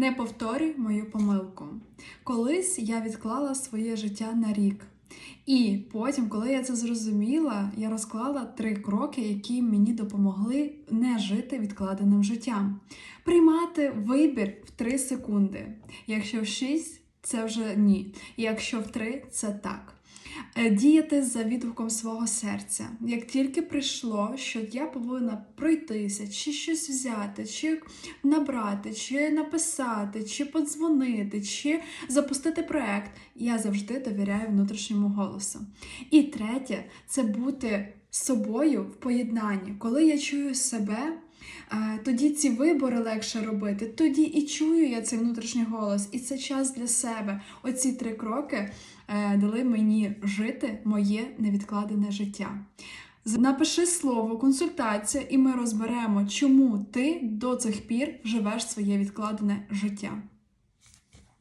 Не повторюй мою помилку. Колись я відклала своє життя на рік. І потім, коли я це зрозуміла, я розклала три кроки, які мені допомогли не жити відкладеним життям. Приймати вибір в 3 секунди. Якщо в 6, це вже ні. Якщо в 3, це так. Е, Діяти за відгуком свого серця. Як тільки прийшло, що я повинна пройтися, чи щось взяти, чи набрати, чи написати, чи подзвонити, чи запустити проект, я завжди довіряю внутрішньому голосу. І третє це бути собою в поєднанні. Коли я чую себе. Тоді ці вибори легше робити, тоді і чую я цей внутрішній голос, і це час для себе. Оці три кроки е, дали мені жити моє невідкладене життя. Напиши слово консультація, і ми розберемо, чому ти до цих пір живеш своє відкладене життя.